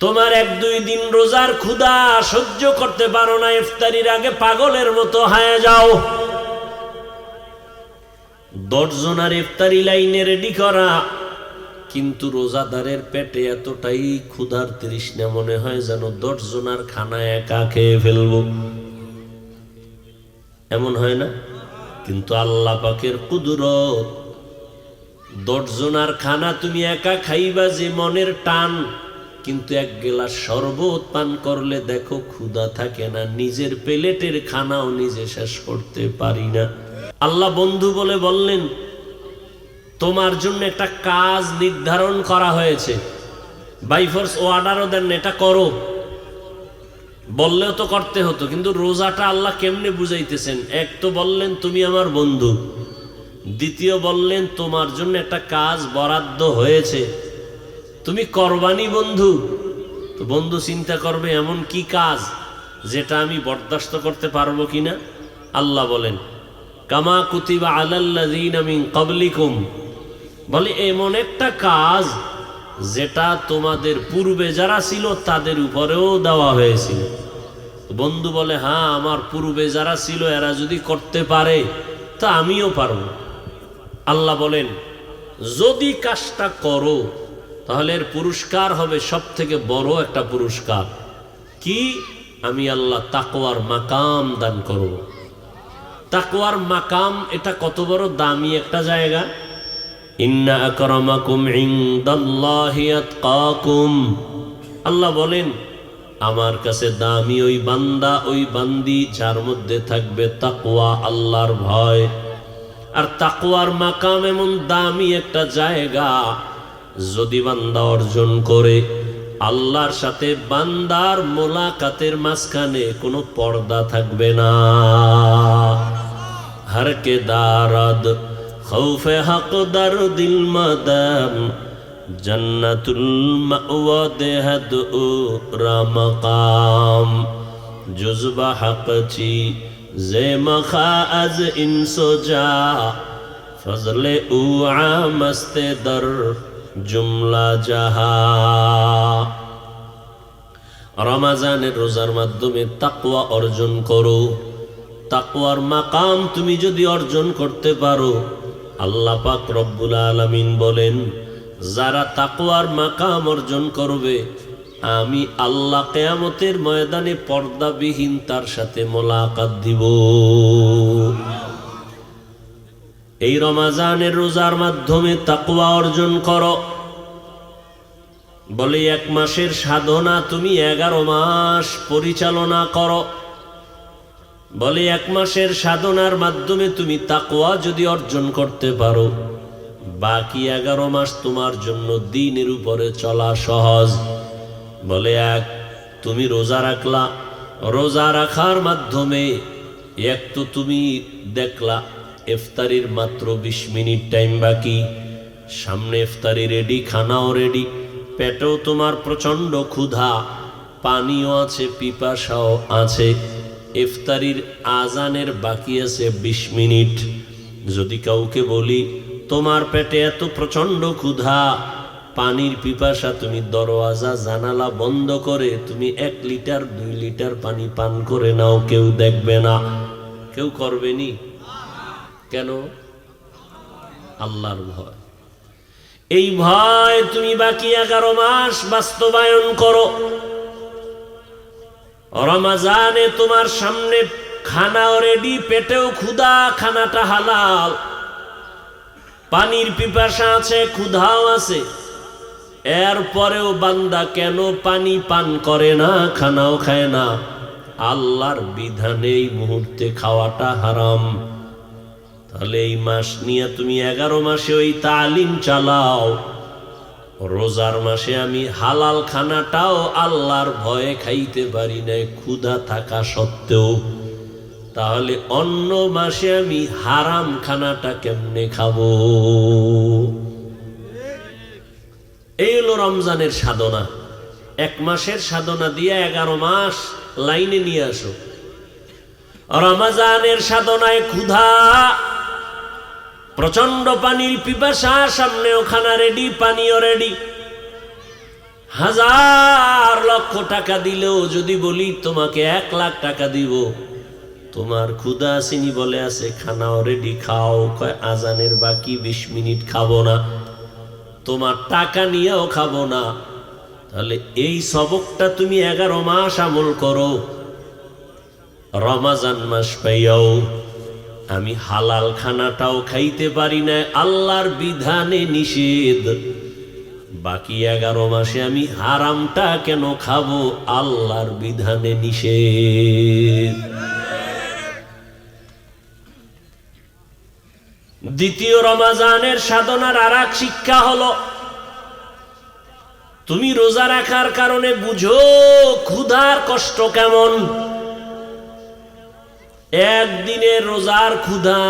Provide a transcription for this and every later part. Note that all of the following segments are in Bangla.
তোমার এক দুই দিন রোজার ক্ষুধা সহ্য করতে পারো না, ইফতারির আগে পাগলের মতো হায় যাও। দশজনার ইফতারি লাইনে রেডি করা, কিন্তু রোজাদারের পেটে এতটাই ক্ষুধার তৃষ্ণা মনে হয় যেন দশজনার খানা একা খেয়ে ফেলব। এমন হয় না? কিন্তু আল্লাহ পাকের কুদরত, দশজনার খানা তুমি একা খাইবা যে মনের টান কিন্তু এক গেলাস শরবত পান করলে দেখো ক্ষুধা থাকে না, নিজের প্লেটের খানাও নিজে শেষ করতে পারি না। আল্লাহ বন্ধু বলে বললেন, তোমার জন্য একটা কাজ নির্ধারণ করা হয়েছে। বাইফোর্স অর্ডারও দেন, এটা করো। বললেও তো করতে হতো, কিন্তু রোজাটা আল্লাহ কেমনে বুঝাইতেছেন? এক তো বললেন, তুমি আমার বন্ধু। দ্বিতীয় বললেন, তোমার জন্য একটা কাজ বরাদ্দ হয়েছে। তুমি করবানি বন্ধু। তো বন্ধু চিন্তা করবে, এমন কি কাজ যেটা আমি বরদাস্ত করতে পারব কিনা? আল্লাহ বলেন, কামা কুতিবা আলাল্লাযীন মিন ক্বাবলিকুম। বলে, এমন একটা কাজ যেটা তোমাদের পূর্বে যারা ছিল, তাদের উপরেও দেওয়া হয়েছিল। বন্ধু বলে হ্যাঁ আমার পূর্বে যারা ছিল, এরা যদি করতে পারে, তা আমিও পারব। আল্লাহ বলেন, যদি কাজটা করো তাহলে এর পুরস্কার হবে সব থেকে বড় একটা পুরস্কার। কি? আমি আল্লাহ তাকোয়ার মাকাম দান করব। তাকওয়ার মাকাম এটা কত বড় দামি একটা জায়গা? ইন্না আকরামাকুম ইনদাল্লাহি আতকাকুম। আল্লাহ বলেন, আমার কাছে দামি ওই বান্দা, ওই বান্দি যার মধ্যে থাকবে তাকওয়া, আল্লাহর ভয়। আর তাকওয়ার মাকাম এমন দামি একটা জায়গা যদি বান্দা অর্জন করে, আল্লাহর সাথে বান্দার মোলাকাতের মাঝখানে কোনো পর্দা থাকবে না। হারকে দারাদ, খৌফে হাকদার দিল মাদাম, জন্নাতুল মাওয়া দেহাদ ও রামকাম। জুজবা হাকচি জে মখা আজ ইনসো যা ফজলে উ মস্তে দর জুমলা জাহা। রমাজানের রোজার মাধ্যমে তাকুয়া অর্জন করো। তাকুয়ার মাকাম তুমি যদি অর্জন করতে পারো, আল্লাহ পাক রব্বুল আলমিন বলেন, যারা তাকুয়ার মাকাম অর্জন করবে, আমি আল্লাহ কেয়ামতের ময়দানে পর্দাবিহীন তার সাথে মোলাকাত দিব। এই রমাজানের রোজার মাধ্যমে তাকওয়া অর্জন করো। বলে এক মাসের সাধনা তুমি এগারো মাস পরিচালনা করো। বলে এক মাসের সাধনার মাধ্যমে তুমি তাকওয়া যদি অর্জন করতে পারো, বাকি এগারো মাস তোমার জন্য দিনের উপরে চলা সহজ। বলে এক, তুমি রোজা রাখলা। রোজা রাখার মাধ্যমে এক তো তুমি দেখলা ইফতারির মাত্র বিশ মিনিট টাইম বাকি। সামনে ইফতারি রেডি খানাও রেডি পেটেও তোমার প্রচণ্ড ক্ষুধা। পানিও আছে, পিপাসাও আছে। ইফতারির আজানের বাকি আছে বিশ মিনিট। যদি কাউকে বলি, তোমার পেটে এত প্রচণ্ড ক্ষুধা, পানির পিপাসা, তুমি দরওয়াজা, জানালা বন্ধ করে, তুমি এক লিটার, দুই লিটার পানি পান করে নাও, কেউ দেখবে না। কেউ করবে নি? কেন? আল্লাহর ভয়। এই ভয় তুমি বাকি এগারো মাস বাস্তবায়ন করো। রমাজানে তোমার সামনে খানাও রেডি পেটেও ক্ষুধা, খানাটা হালাল। পানির পিপাসা আছে, ক্ষুধাও আছে। এরপরেও বান্দা কেন পানি পান করে না, খানাও খায় না? আল্লাহর বিধানে এই মুহূর্তে খাওয়াটা হারাম। তাহলে এই মাস নিয়ে তুমি এগারো মাসে ওই তালিম চালাও। রোজার মাসে আমি হালাল খানাটাও আল্লাহর ভয়ে খাইতে পারি না ক্ষুধা থাকা সত্ত্বেও। তাহলে অন্য মাসে আমি হারাম খানাটা কেমনে খাব? এই হলো রমজানের সাধনা। এক মাসের সাধনা দিয়ে এগারো মাস লাইনে নিয়ে আসো। রমাজানের সাধনায় ক্ষুধা প্রচণ্ড পানির পিপাসা, সামনে ওখানা রেডি পানীয় রেডি হাজার লক্ষ টাকা দিলেও যদি বলি, তোমাকে এক লাখ টাকা দিব। তোমার ক্ষুদা চিনি বলে আছে খানা অলরেডি খাও আজানের বাকি বিশ মিনিট খাব না। তোমার টাকা নিয়েও খাব না। তাহলে এই সবকটা তুমি এগারো মাস আমল করো। রমাজান মাস পাইয়াও আমি হালাল খানাটাও খাইতে পারি না, আল্লাহর বিধানে নিষেধ। বাকি এগারো মাসে আমি হারামটা কেন খাব, আল্লাহর বিধানে নিষেধ। দ্বিতীয় রমাজানের সাধনার আর শিক্ষা হলো, তুমি রোজা রাখার কারণে বুঝো, ক্ষুধার কষ্ট কেমন? একদিনের রোজার ক্ষুধা।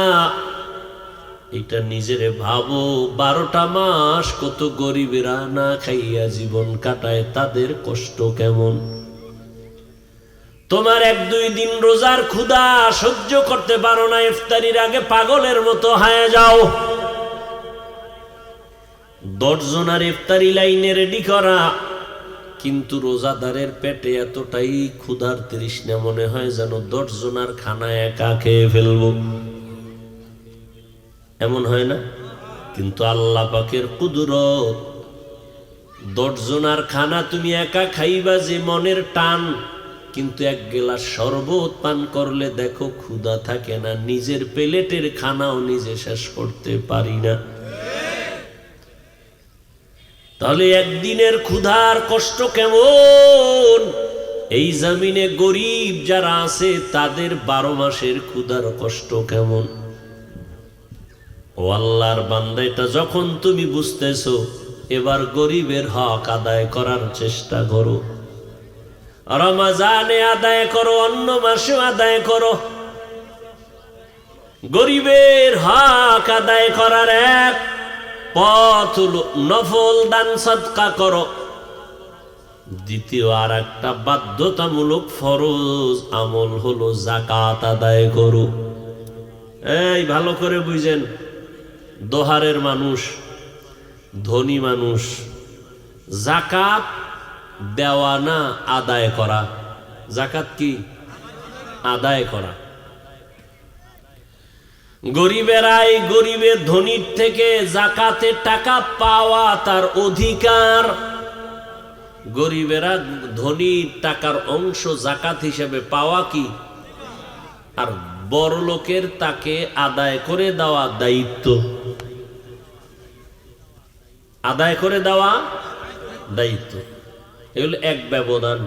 এটা নিজেরে ভাবো, বারোটা মাস কত গরিবেরা না খাইয়া জীবন কাটায়, তাদের কষ্ট কেমন? তোমার এক দুই দিন রোজার ক্ষুধা সহ্য করতে পারো না, ইফতারির আগে পাগলের মতো হায় যাও। দশজনার ইফতারি লাইনে রেডি করা। কিন্তু রোজাদারের পেটে এতটাই ক্ষুধার তৃষ্ণা মনে হয় যেন দশজনার খানা একা খেয়ে ফেলব। এমন হয় না? কিন্তু আল্লাহ পাকের কুদরত, দশজনার খানা তুমি একা খাইবা যে মনের টান, কিন্তু এক গেলাস শরবত পান করলে দেখো ক্ষুধা থাকে না, নিজের প্লেটের খানাও নিজে শেষ করতে পারি না। তাহলে একদিনের ক্ষুধার কষ্ট কেমন? এই জামিনে গরিব যারা আছে, তাদের বারো মাসের ক্ষুধার কষ্ট কেমন? ও আল্লাহর বান্দা, এটা যখন তুমি বুঝতেছো, এবার গরিবের হক আদায় করার চেষ্টা করো। রমাজানে আদায় করো, অন্য মাসে আদায় করো। গরিবের হক আদায় করার এক পথ নফল দান সৎকা করো। দ্বিতীয় আর একটা বাধ্যতামূলক ফরজ, আমল হলো জাকাত আদায় করো। এই ভালো করে বুঝেন, দোহারের মানুষ, ধনী মানুষ জাকাত দেওয়া না আদায় করা। জাকাত কি? আদায় করা। গরিবেরাই গরিবের ধনির থেকে জাকাতে টাকা পাওয়া তার অধিকার। গরিবেরা ধনীর টাকার অংশ জাকাত হিসেবে পাওয়া কি? আর বড় লোকের তাকে আদায় করে দেওয়া দায়িত্ব। আদায় করে দেওয়া দায়িত্ব। এগুলো এক ব্যবধান।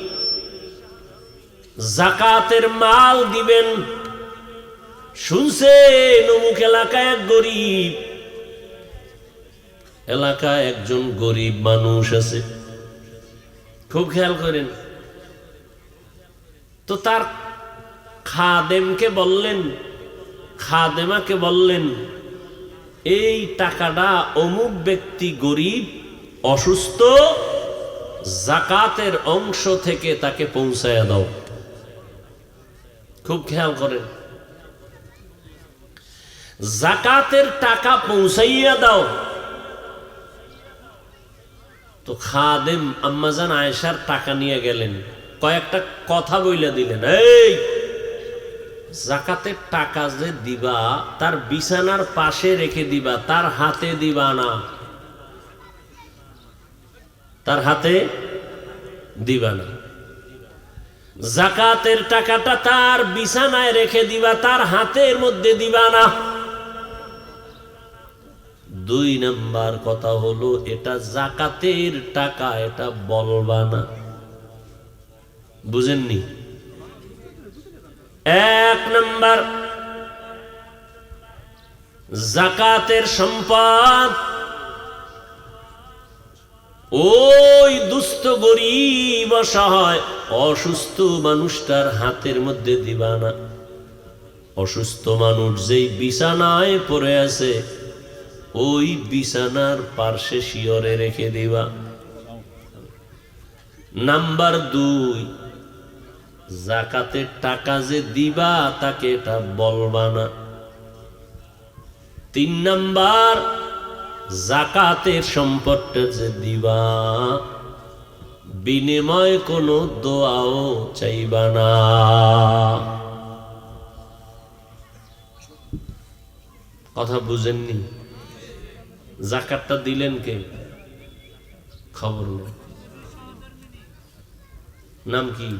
জাকাতের মাল দিবেন। শুনছেন অমুক এলাকায় এক গরিব। এলাকায় একজন গরিব মানুষ আছে। খুব খেয়াল করেন। তো তার খাদেমকে বললেন, খাদেমাকে বললেন, এই টাকাটা অমুক ব্যক্তি গরিব, অসুস্থ, জাকাতের অংশ থেকে তাকে পৌঁছায় দাও। খুব খেয়াল করেন। জাকাতের টাকা পৌঁছাইয়া দাও। তো খাদেম আম্মাজান আয়েশার টাকা নিয়ে গেলেন। কয়েকটা কথা বইলে দিলেন। এই, জাকাতের টাকা যে দিবা, তার বিছানার পাশে রেখে দিবা, তার হাতে দিবা না। তার হাতে দিবা না। জাকাতের টাকাটা তার বিছানায় রেখে দিবা, তার হাতের মধ্যে দিবা না। দুই নাম্বার কথা হলো, এটা জাকাতের টাকা, এটা বলবা না। বুঝেননি? এক নাম্বার, জাকাতের সম্পদ ওই দুস্থ গরিব অসহায়, অসুস্থ মানুষটার হাতের মধ্যে দিবা না অসুস্থ মানুষ যেই বিছানায় পড়ে আছে, ওই বিছানার পার্শ্বে শিয়রে রেখে দিবা। নাম্বার দুই জাকাতের টাকা যে দিবা তাকে এটা বলবা না। তিন নাম্বার জাকাতের সম্পদটা যে দিবা, বিনিময় কোনো দোয়াও চাইবা না। কথা বুঝেননি? জাকাতটা দিলেন কে? খবর নাম কি?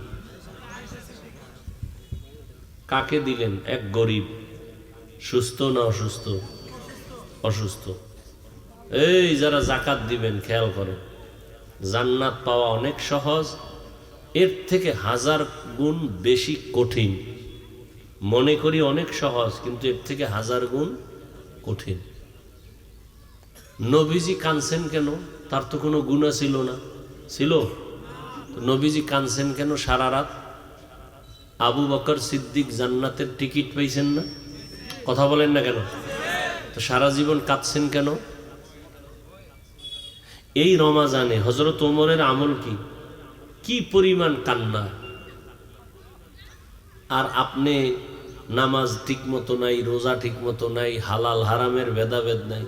কাকে দিলেন? এক গরিব। সুস্থ না অসুস্থ? অসুস্থ। এই যারা জাকাত দিবেন, খেয়াল করেন জান্নাত পাওয়া অনেক সহজ, এর থেকে হাজার গুণ বেশি কঠিন। মনে করি অনেক সহজ, কিন্তু এর থেকে হাজার গুণ কঠিন। নবীজি কানছেন কেন? তার তো কোনো গুণা ছিল না। ছিল? নবীজি কানছেন কেন সারা রাত? আবু বকর সিদ্দিক জান্নাতের টিকিট পাইছেন না? কথা বলেন না কেন? তো সারা জীবন কাঁদছেন কেন? এই রমাজানে হজরত ওমরের আমল কি? কি পরিমাণ কান্না? আর আপনি নামাজ ঠিক মতো নাই, রোজা ঠিক মতো নাই, হালাল, হারামের ভেদাভেদ নাই,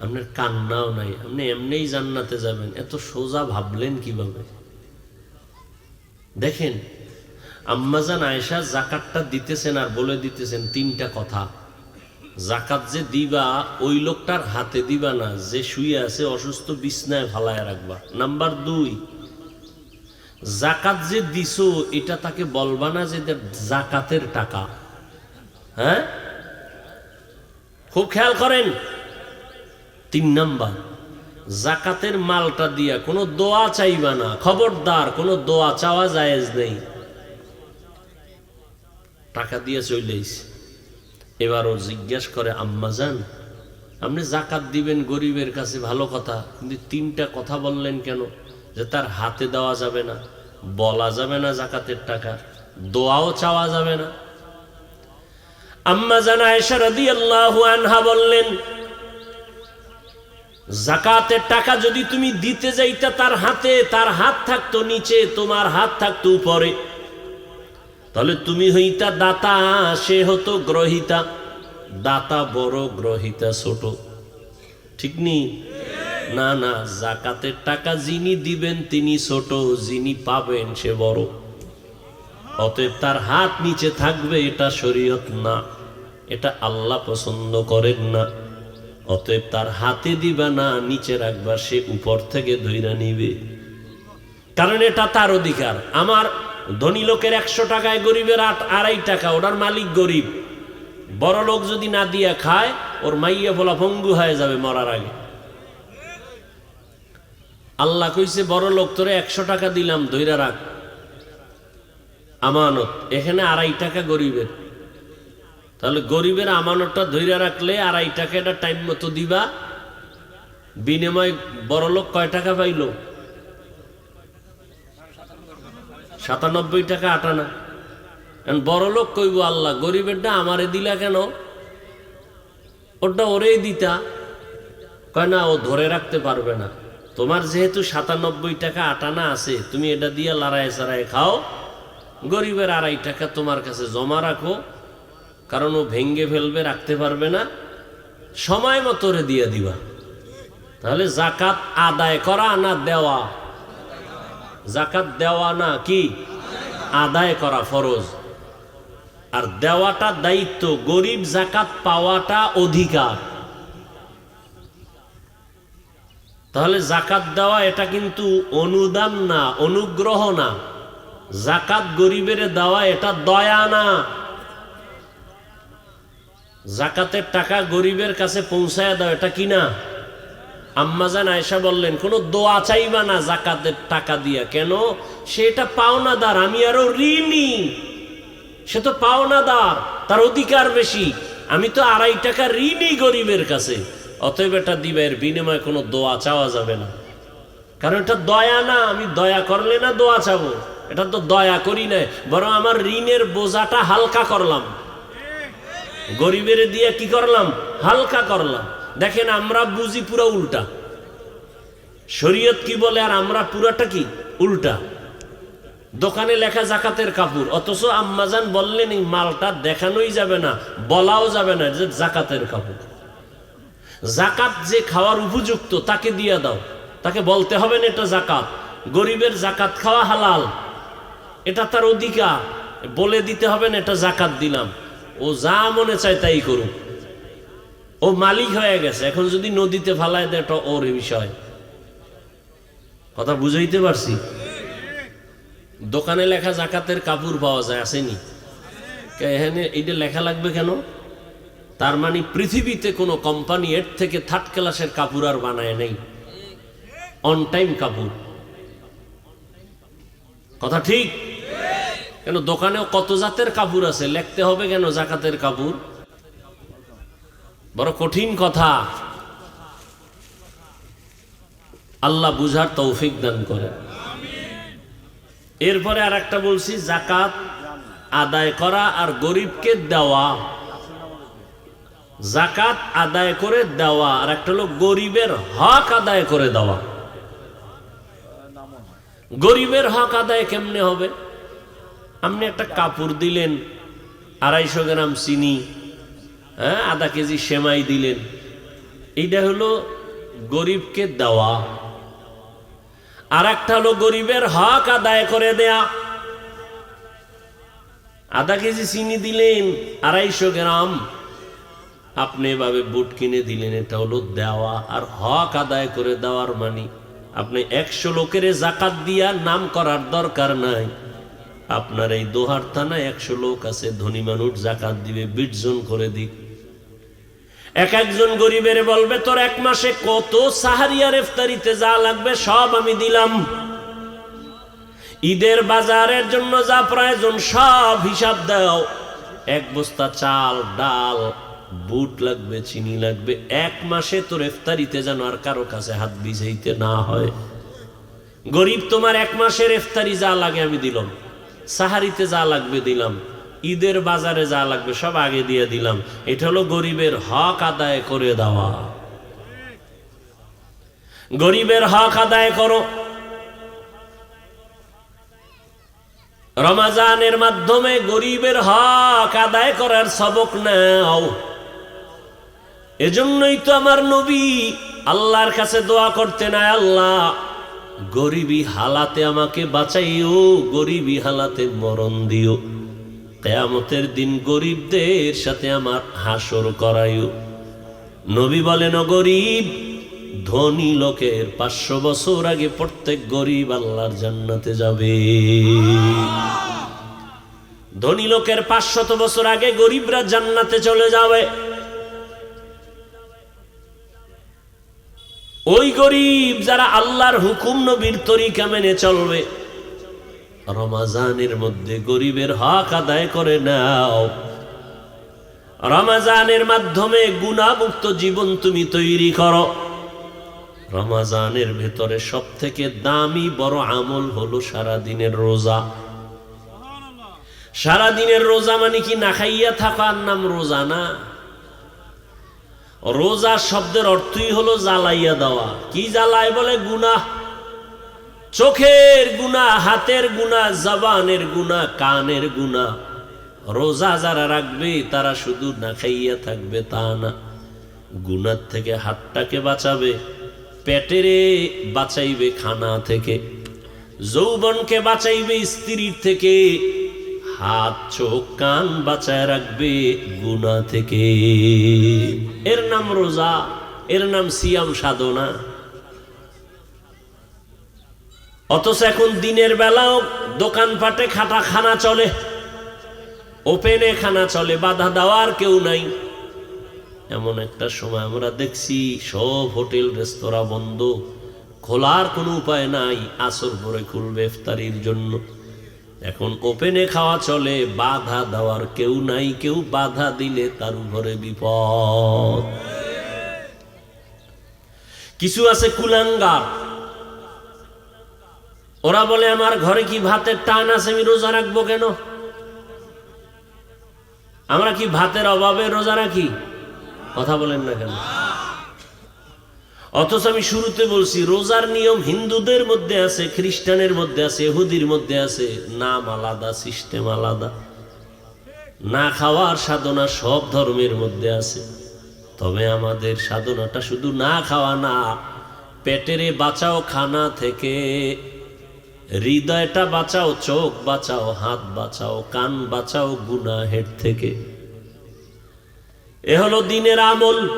আপনার কান্নাও নাই, আপনি এমনিই জান্নাতে যাবেন, এত সোজা ভাবলেন কীভাবে? দেখেন, আম্মাজান আয়েশা জাকাতটা দিতেছেন আর বলে দিতেছেন তিনটা কথা। জাকাত যে দিবা, ওই লোকটার হাতে দিবা না, যে শুয়ে আছে অসুস্থ বিছনায় ফালায় রাখবা। নাম্বার দুই, জাকাত যে দিছো, এটা তাকে বলবা না যে জাকাতের টাকা। হ্যাঁ? খুব খেয়াল করেন। তিন নাম্বার, জাকাতের মালটা দিয়া কোনো দোয়া চাইবা না। খবরদার, কোনো দোয়া চাওয়া জায়েজ নেই। টাকা দিয়ে চলেইস এবারও জিজ্ঞেস করে, আম্মা যান, আপনি জাকাত দিবেন গরিবের কাছে, ভালো কথা, কিন্তু তিনটা কথা বললেন কেন? যে তার হাতে দেওয়া যাবে না, বলা যাবে না জাকাতের টাকা, দোয়াও চাওয়া যাবে না। আম্মা জানা এসা রাদি আল্লাহ আনহা বললেন জাকাতের টাকা যদি তুমি দিতে যাইতা তার হাতে, তার হাত থাকতো নিচে, তোমার হাত থাকতো উপরে। তাহলে তুমি হইতা দাতা, সে হতো গ্রহিতা। দাতা বড়, গ্রহিতা ছোট। ঠিক নি? না না, জাকাতের টাকা যিনি দিবেন তিনি ছোট, যিনি পাবেন সে বড়। অতএব তার হাত নিচে থাকবে, এটা শরীয়ত না। এটা আল্লাহ পছন্দ করেন না। অতএব তার হাতে দিবা না, নিচে রাখবা, সে উপর থেকে ধৈরা নিবে। কারণ এটা তার অধিকার। আমার ধনী লোকের একশো টাকায় গরিবের আট, আড়াই টাকা ওটার মালিক গরিব। বড় লোক যদি না দিয়া খায়, ওর মাইয়া বলা ভঙ্গু হয়ে যাবে মরার আগে। আল্লাহ কইছে, বড় লোক, তোরে একশো টাকা দিলাম ধৈরা রাখ। আমানত, এখানে আড়াই টাকা গরিবের। তাহলে গরিবের আমানতটা ধৈরা রাখলে আড়াই টাকা এটা টাইম মতো দিবা। বিনিময় বড় লোক কয় টাকা পাইলো? সাতানব্বই টাকা আটানা এখন বড় লোক কইব, আল্লাহ, গরিবেরটা আমারে দিলা কেন? ওটা ওরেই দিতা। কয়, না, ও ধরে রাখতে পারবে না। তোমার যেহেতু সাতানব্বই টাকা আটানা আছে, তুমি এটা দিয়ে লড়াই সারায় খাও। গরিবের আড়াই টাকা তোমার কাছে জমা রাখো, কারণ ও ভেঙ্গে ফেলবে, রাখতে পারবে না। সময় মতো দিয়ে দিবা। তাহলে জাকাত আদায় করা না দেওয়া জাকাত দেওয়া না কি? আদায় করা ফরজ। আর দেওয়াটা দায়িত্ব, গরিব জাকাত পাওয়াটা অধিকার। তাহলে জাকাত দেওয়া এটা কিন্তু অনুদান না, অনুগ্রহ না। জাকাত গরিবের দেওয়া এটা দয়া না। জাকাতের টাকা গরিবের কাছে পৌঁছায় দাও, এটা কি না? আম্মাজান আয়সা বললেন, কোনো দোয়া চাইবা না জাকাতের টাকা দিয়া। কেন? সেটা পাওনাদার, আমি আরও ঋণী। সে তো পাওনাদার, তার অধিকার বেশি। আমি তো আড়াই টাকা ঋণই গরিবের কাছে। অতএব এটা দিবে এর বিনিময়ে কোনো দোয়া চাওয়া যাবে না। কারণ এটা দয়া না, আমি দয়া করলে না দোয়া চাবো। এটা তো দয়া করি না বরং আমার ঋণের বোঝাটা হালকা করলাম। গরিবের দিয়ে কি করলাম? হালকা করলাম। দেখেন আমরা বুঝি পুরো উল্টা। শরীয়ত কি বলে আর আমরা পুরাটা কি? উল্টা। দোকানে লেখা জাকাতের কাপড়, অথচ আম্মাজান বললেন এই মালটা দেখানোই যাবে না, বলাও যাবে না, যে জাকাতের কাপড়। জাকাত যে খাওয়ার উপযুক্ত, তাকে দিয়ে দাও। তাকে বলতে হবে না এটা জাকাত। গরিবের জাকাত খাওয়া হালাল। এটা তার অধিকার। বলে দিতে হবে না এটা জাকাত দিলাম। ও যা মনে চায় তাই করুক। ও মালিক হয়ে গেছে। এখন যদি নদীতে ফালায় দেয়, এটা ওর বিষয়। কথা বুঝাইতে পারছি? দোকানে লেখা জাকাতের কাপড় পাওয়া যায়, আসেনি। এখানে এইটা লেখা লাগবে কেন? তার মানে পৃথিবীতে কোনো কোম্পানি এর থেকে থার্ড ক্লাসের কাপড় আর বানায় নেই। অন টাইম কাপড়। কথা ঠিক? কেন, দোকানেও কত জাতের কাপড় আছে? লিখতে হবে কেন জাকাতের কাপড়? বড় কঠিন কথা। আল্লাহ বুঝার তৌফিক দান করে এরপরে আর একটা বলছি জাকাত আদায় করা আর গরিবকে দেওয়া। জাকাত আদায় করে দেওয়া, আর একটা হলো গরিবের হক আদায় করে দেওয়া। গরিবের হক আদায় কেমনে হবে? আপনি একটা কাপড় দিলেন, আড়াইশো গ্রাম চিনি হ্যাঁ আধা কেজি সেমাই দিলেন। এইটা হলো গরিবকে দেওয়া। আর একটা হলো গরিবের হক আদায় করে দেয়া। আধা কেজি চিনি দিলেন, আড়াইশো গ্রাম। আপনি এভাবে বুট কিনে দিলেন, এটা হলো দেওয়া। আর হক আদায় করে দেওয়ার মানি, আপনি একশো লোকের জাকাত দিয়া নাম করার দরকার নাই। আপনার এই দোহার থানায় একশো লোক আছে, ধনী মানুষ জাকাত দিবে বিটজন করে দিক। এক একজন গরিবের বলবে, তোর এক মাসে কত সাহারিয়ার ইফতারিতে যা লাগবে সব আমি দিলাম। ঈদের বাজারের জন্য যা প্রয়োজন সব হিসাব দাও। এক বস্তা চাল, ডাল, বুট লাগবে, চিনি লাগবে, এক মাসে তোর ইফতারিতে যেন আর কারও কাছে হাত বিঝাইতে না হয়। গরিব তোমার এক মাসের ইফতারি যা লাগে আমি দিলাম, সাহারিতে যা লাগবে দিলাম। ঈদের বাজারে যা লাগবে সব আগে দিয়ে দিলাম। এটা হলো গরিবের হক আদায় করে দেওয়া। গরিবের হক আদায় করো। রমাজানের মাধ্যমে গরিবের হক আদায় করার সবক নাও। এজন্যই তো আমার নবী আল্লাহর কাছে দোয়া করতে নাই আল্লাহ, গরিবী হালাতে আমাকে বাঁচাইও, গরিবী হালাতে মরণ দিও। কেয়ামতের দিন গরিবদের সাথে আমার হাসর করাইও নবী বলেন, "ও গরিব, ধনী লোকের পাঁচশো বছর আগে প্রত্যেক গরিব আল্লাহর জান্নাতে যাবে। ধনী লোকের পাঁচশত বছর আগে গরিবরা জান্নাতে চলে যাবে। ওই গরিব যারা আল্লাহর হুকুম নবীর তরিকা মেনে চলবে রমাজানের মধ্যে গরিবের হক আদায় করে নাও। রমাজানের মাধ্যমে গুণামুক্ত জীবন তুমি তৈরি করো। রমাজানের ভেতরে সব থেকে দামি বড় আমল হলো সারাদিনের রোজা। সারাদিনের রোজা মানে কি? না খাইয়া থাকার নাম রোজা না। রোজা শব্দের অর্থই হলো জ্বালাইয়া দেওয়া। কি জ্বালায় বলে? গুনাহ। চোখের গুণা, হাতের গুণা, জবানের গুণা, কানের গুণা। রোজা যারা রাখবে, তারা শুধু না খাইয়া থাকবে তা না। গুনার থেকে হাতটাকে বাঁচাবে, পেটেরে বাঁচাইবে খানা থেকে। যৌবনকে বাঁচাইবে স্ত্রীর থেকে। হাত, চোখ, কান বাঁচায় রাখবে গুণা থেকে। এর নাম রোজা, এর নাম সিয়াম সাধনা। অথচ এখন দিনের বেলাও দোকানপাটে খাটা খানা চলে। ওপেনে খানা চলে, বাধা দেওয়ার কেউ নাই। এমন একটা সময় আমরা দেখছি, সব হোটেল, রেস্তোরাঁ বন্ধ। খোলার কোনো উপায় নাই, আসর ভরে খুলবে ইফতারির জন্য। এখন ওপেনে খাওয়া চলে, বাধা দেওয়ার কেউ নাই, কেউ বাধা দিলে তার উপরে বিপদ। কিছু আছে কুলাঙ্গার। ওরা বলে, আমার ঘরে কি ভাতের টান আছে? আমি রোজা রাখব কেন? আমরা কি ভাতের অভাবে রোজা রাখি? কথা বলেন না কেন? অথচ আমি শুরুতে বলছি, রোজার নিয়ম হিন্দুদের মধ্যে আছে, খ্রিস্টানের মধ্যে আছে এহুদির মধ্যে আছে। নাম আলাদা, সিস্টেম আলাদা। না খাওয়ার সাধনা সব ধর্মের মধ্যে আছে। তবে আমাদের সাধনাটা শুধু না খাওয়া না, পেটেরে বাঁচাও খানা থেকে হৃদয়টা বাঁচাও, চোখ বাঁচাও, হাত বাঁচাও, কান বাঁচাও গুনা গুনাহের থেকে। এ হলো দিনের আমল।